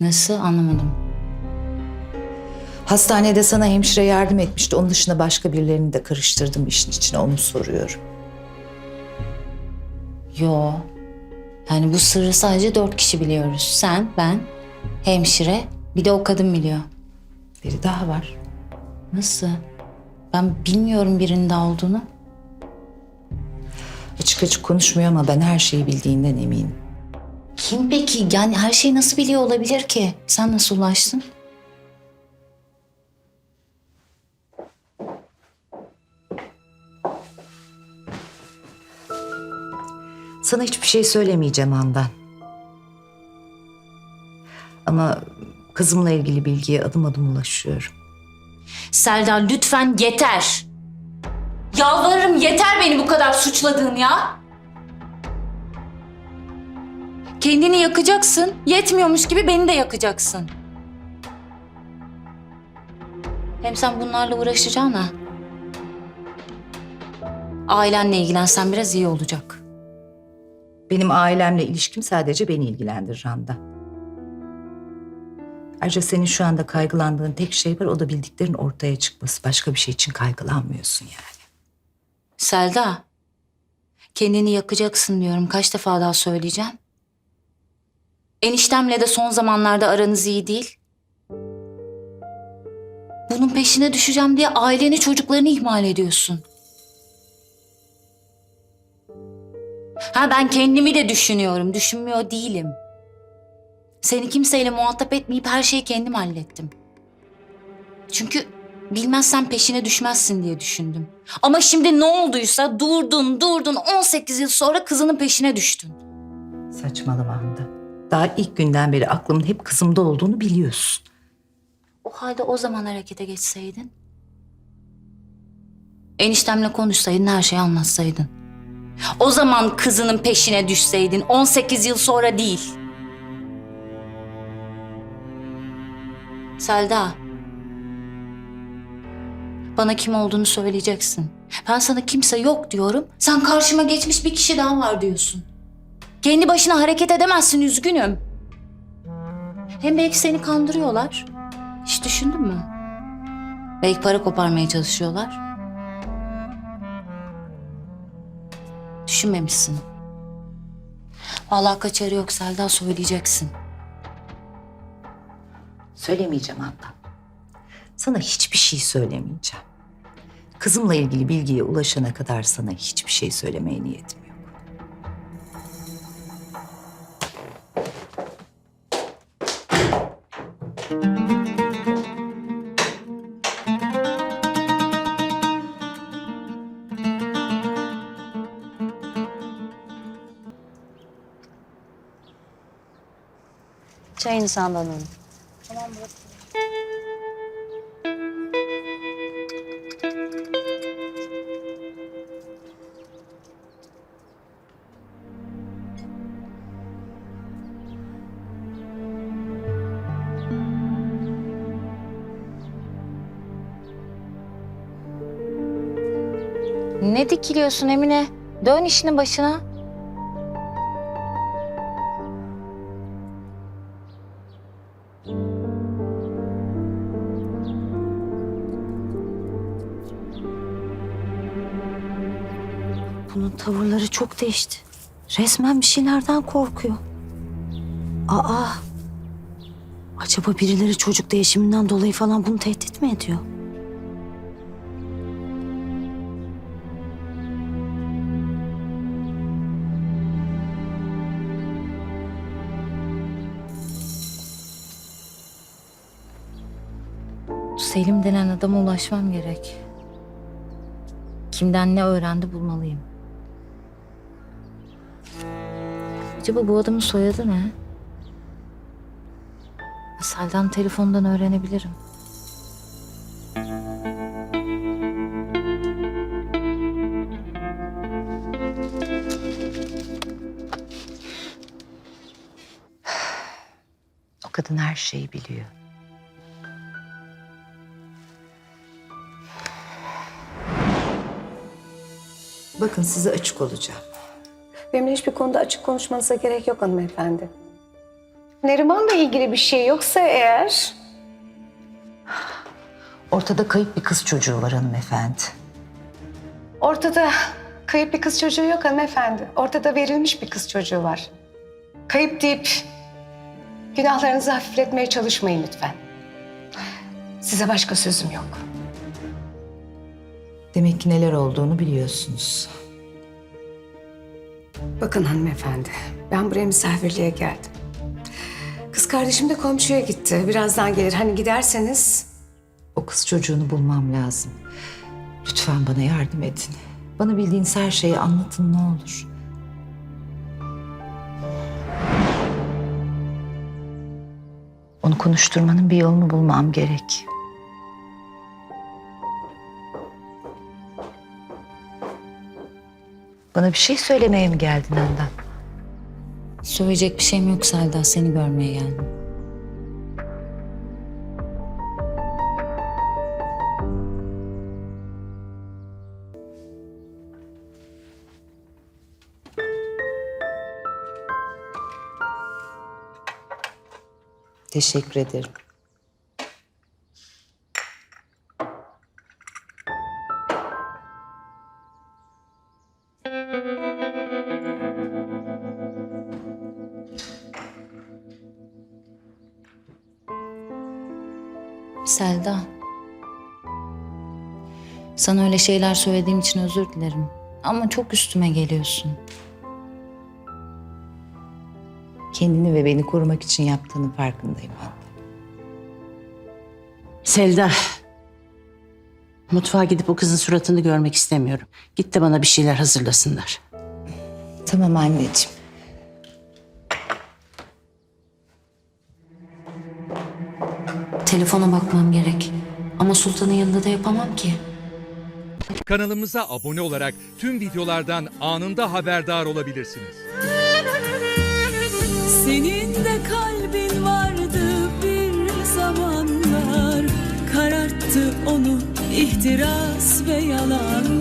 Nasıl anlamadım. Hastanede sana hemşire yardım etmişti. Onun dışında başka birilerini de karıştırdım işin içine. Onu soruyorum. Yo. Yani bu sırrı sadece dört kişi biliyoruz. Sen, ben, hemşire, bir de o kadın biliyor. Biri daha var. Nasıl? Ben bilmiyorum birinin daha olduğunu. Açık açık konuşmuyor ama ben her şeyi bildiğinden eminim. Kim peki? Yani her şeyi nasıl biliyor olabilir ki? Sen nasıl ulaştın? Sana hiçbir şey söylemeyeceğim Handan. Ama kızımla ilgili bilgiye adım adım ulaşıyorum. Selda lütfen yeter. Yalvarırım yeter beni bu kadar suçladığın ya. Kendini yakacaksın. Yetmiyormuş gibi beni de yakacaksın. Hem sen bunlarla uğraşacağına. Ailenle ilgilensen biraz iyi olacak. Benim ailemle ilişkim sadece beni ilgilendirir Handan. Ayrıca senin şu anda kaygılandığın tek şey var o da bildiklerin ortaya çıkması. Başka bir şey için kaygılanmıyorsun yani. Selda, kendini yakacaksın diyorum. Kaç defa daha söyleyeceğim? Eniştemle de son zamanlarda aranız iyi değil. Bunun peşine düşeceğim diye aileni çocuklarını ihmal ediyorsun. Ha ben kendimi de düşünüyorum, düşünmüyor değilim. Seni kimseyle muhatap etmeyip her şeyi kendim hallettim. Çünkü bilmezsen peşine düşmezsin diye düşündüm. Ama şimdi ne olduysa durdun durdun 18 yıl sonra kızının peşine düştün. Saçmalama Handan. Daha ilk günden beri aklımın hep kızımda olduğunu biliyorsun. O halde o zaman harekete geçseydin. Eniştemle konuşsaydın her şeyi anlatsaydın. O zaman kızının peşine düşseydin 18 yıl sonra değil. Selda. Bana kim olduğunu söyleyeceksin. Ben sana kimse yok diyorum. Sen karşıma geçmiş bir kişi daha var diyorsun. Kendi başına hareket edemezsin üzgünüm. Hem belki seni kandırıyorlar. Hiç düşündün mü? Belki para koparmaya çalışıyorlar. Düşünmemişsin. Vallahi kaçarı yok Selda söyleyeceksin. Söylemeyeceğim Handan. Sana hiçbir şey söylemeyeceğim. Kızımla ilgili bilgiye ulaşana kadar sana hiçbir şey söylemeye niyetim. Çayını sağdan alın. Ne dikiliyorsun Emine? Dön işinin başına. Bunun tavırları çok değişti. Resmen bir şeylerden korkuyor. Aa. Acaba birileri çocuk değişiminden dolayı falan bunu tehdit mi ediyor? Selim denen adama ulaşmam gerek. Kimden ne öğrendi bulmalıyım. Acaba bu adamın soyadı ne? Seldan telefondan öğrenebilirim. O kadın her şeyi biliyor. Bakın size açık olacağım. Benimle hiçbir konuda açık konuşmanıza gerek yok hanımefendi. Neriman'la ilgili bir şey yoksa eğer... Ortada kayıp bir kız çocuğu var hanımefendi. Ortada kayıp bir kız çocuğu yok hanımefendi. Ortada verilmiş bir kız çocuğu var. Kayıp deyip günahlarınızı hafifletmeye çalışmayın lütfen. Size başka sözüm yok. Demek ki neler olduğunu biliyorsunuz. Bakın hanımefendi, ben buraya misafirliğe geldim. Kız kardeşim de komşuya gitti. Birazdan gelir. Hani giderseniz O kız çocuğunu bulmam lazım. Lütfen bana yardım edin. Bana bildiğiniz her şeyi anlatın ne olur. Onu konuşturmanın bir yolunu bulmam gerek. Bana bir şey söylemeye mi geldin Handan? Söyleyecek bir şeyim yok Selda. Seni görmeye geldim. Teşekkür ederim. Selda. Sana öyle şeyler söylediğim için özür dilerim. Ama çok üstüme geliyorsun. Kendini ve beni korumak için yaptığının farkındayım Handan. Selda. Mutfağa gidip o kızın suratını görmek istemiyorum. Git de bana bir şeyler hazırlasınlar. Tamam anneciğim. Telefona bakmam gerek. Ama Sultan'ın yanında da yapamam ki. Kanalımıza abone olarak tüm videolardan anında haberdar olabilirsiniz. Senin de kalbin vardı bir zamanlar Kararttı onu ihtiras ve yalanlar